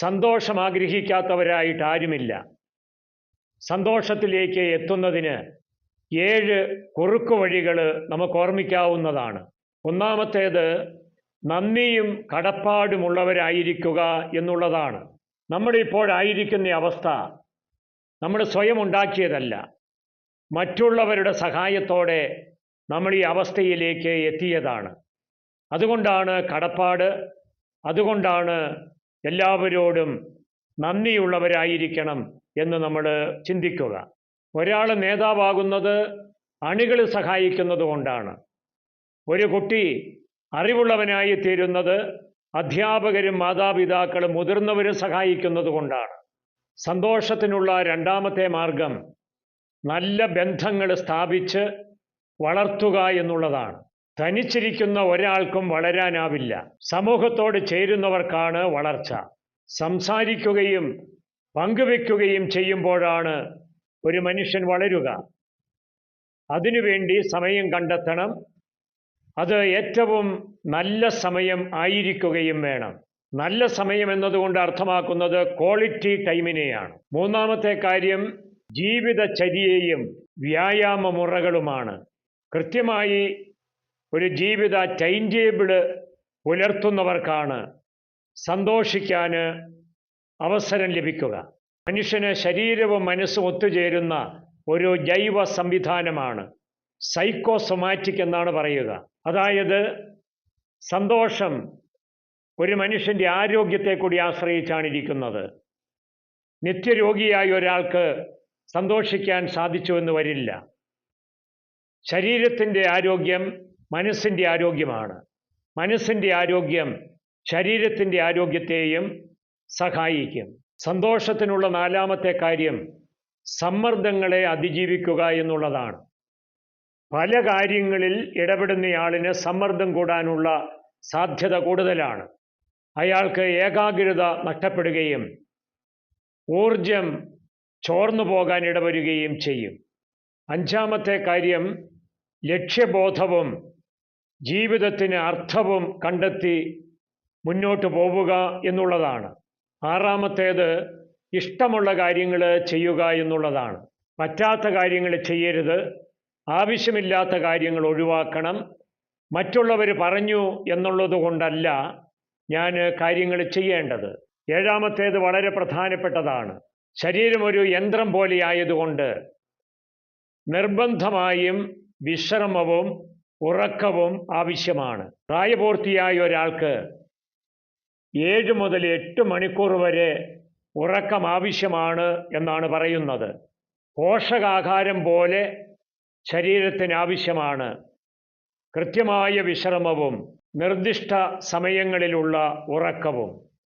സന്തോഷം ആഗ്രഹിക്കാത്തവരായിട്ട് ആരുമില്ല. സന്തോഷത്തിലേക്ക് എത്തുന്നതിന് ഏഴ് കുറുക്കു വഴികൾ നമുക്ക് ഓർമ്മിക്കാവുന്നതാണ്. ഒന്നാമത്തേത് നന്ദിയും കടപ്പാടുമുള്ളവരായിരിക്കുക എന്നുള്ളതാണ്. നമ്മളിപ്പോഴായിരിക്കുന്ന അവസ്ഥ നമ്മൾ സ്വയം ഉണ്ടാക്കിയതല്ല. മറ്റുള്ളവരുടെ സഹായത്തോടെ നമ്മൾ ഈ അവസ്ഥയിലേക്ക് എത്തിയതാണ്. അതുകൊണ്ടാണ് കടപ്പാട് അതുകൊണ്ടാണ് എല്ലാവരോടും നന്ദിയുള്ളവരായിരിക്കണം എന്ന് നമ്മൾ ചിന്തിക്കുക. ഒരാൾ നേതാവാകുന്നത് അണികൾ സഹായിക്കുന്നത് കൊണ്ടാണ്. ഒരു കുട്ടി അറിവുള്ളവനായി തീരുന്നത് അധ്യാപകരും മാതാപിതാക്കളും മുതിർന്നവരും സഹായിക്കുന്നത് കൊണ്ടാണ്. സന്തോഷത്തിനുള്ള രണ്ടാമത്തെ മാർഗം നല്ല ബന്ധങ്ങൾ സ്ഥാപിച്ച് വളർത്തുക എന്നുള്ളതാണ്. തനിച്ചിരിക്കുന്ന ഒരാൾക്കും വളരാനാവില്ല. സമൂഹത്തോട് ചേരുന്നവർക്കാണ് വളർച്ച. സംസാരിക്കുകയും പങ്കുവെക്കുകയും ചെയ്യുമ്പോഴാണ് ഒരു മനുഷ്യൻ വളരുക. അതിനുവേണ്ടി സമയം കണ്ടെത്തണം. അത് ഏറ്റവും നല്ല സമയം ആയിരിക്കുകയും വേണം. നല്ല സമയം എന്നതുകൊണ്ട് അർത്ഥമാക്കുന്നത് ക്വാളിറ്റി ടൈമിനെയാണ് മൂന്നാമത്തെ കാര്യം ജീവിതചര്യയും വ്യായാമ മുറകളുമാണ് കൃത്യമായി ഒരു ജീവിത ടൈം ടേബിൾ പുലർത്തുന്നവർക്കാണ് സന്തോഷിക്കാൻ അവസരം ലഭിക്കുക. മനുഷ്യന് ശരീരവും മനസ്സും ഒത്തുചേരുന്ന ഒരു ജൈവ സംവിധാനമാണ്. സൈക്കോസൊമാറ്റിക് എന്നാണ് പറയുക. അതായത് സന്തോഷം ഒരു മനുഷ്യന്റെ ആരോഗ്യത്തെ കൂടി ആശ്രയിച്ചാണ് ഇരിക്കുന്നത് നിത്യരോഗിയായ ഒരാൾക്ക് സന്തോഷിക്കാൻ സാധിച്ചു എന്ന് വരില്ല. ശരീരത്തിന്റെ ആരോഗ്യം മനസ്സിന്റെ ആരോഗ്യമാണ്. മനസ്സിന്റെ ആരോഗ്യം ശരീരത്തിന്റെ ആരോഗ്യത്തെയും സഹായിക്കും. സന്തോഷത്തിനുള്ള നാലാമത്തെ കാര്യം സമ്മർദ്ദങ്ങളെ അതിജീവിക്കുക എന്നുള്ളതാണ്. പല കാര്യങ്ങളിൽ ഇടപെടുന്നയാളിന് സമ്മർദ്ദം കൂടാനുള്ള സാധ്യത കൂടുതലാണ്. അയാൾക്ക് ഏകാഗ്രത നഷ്ടപ്പെടുകയും ഊർജം ചോർന്നു പോകാൻ ഇടവരുകയും ചെയ്യും. അഞ്ചാമത്തെ കാര്യം ലക്ഷ്യബോധവും ജീവിതത്തിന് അർത്ഥവും കണ്ടെത്തി മുന്നോട്ട് പോവുക എന്നുള്ളതാണ്. ആറാമത്തേത് ഇഷ്ടമുള്ള കാര്യങ്ങൾ ചെയ്യുക എന്നുള്ളതാണ്. പറ്റാത്ത കാര്യങ്ങൾ ചെയ്യരുത്. ആവശ്യമില്ലാത്ത കാര്യങ്ങൾ ഒഴിവാക്കണം. മറ്റുള്ളവർ പറഞ്ഞു എന്നുള്ളത് കൊണ്ടല്ല ഞാൻ കാര്യങ്ങൾ ചെയ്യേണ്ടത്. ഏഴാമത്തേത് വളരെ പ്രധാനപ്പെട്ടതാണ്. ശരീരം ഒരു യന്ത്രം പോലെയായതുകൊണ്ട് നിർബന്ധമായും വിശ്രമവും ഉറക്കവും ആവശ്യമാണ്. പ്രായപൂർത്തിയായ ഒരാൾക്ക് ഏഴ് മുതൽ എട്ട് മണിക്കൂർ വരെ ഉറക്കം ആവശ്യമാണ് എന്നാണ് പറയുന്നത്. പോഷകാഹാരം പോലെ ശരീരത്തിന് ആവശ്യമാണ്. കൃത്യമായ വിശ്രമവും നിർദ്ദിഷ്ട സമയങ്ങളിലുള്ള ഉറക്കവും.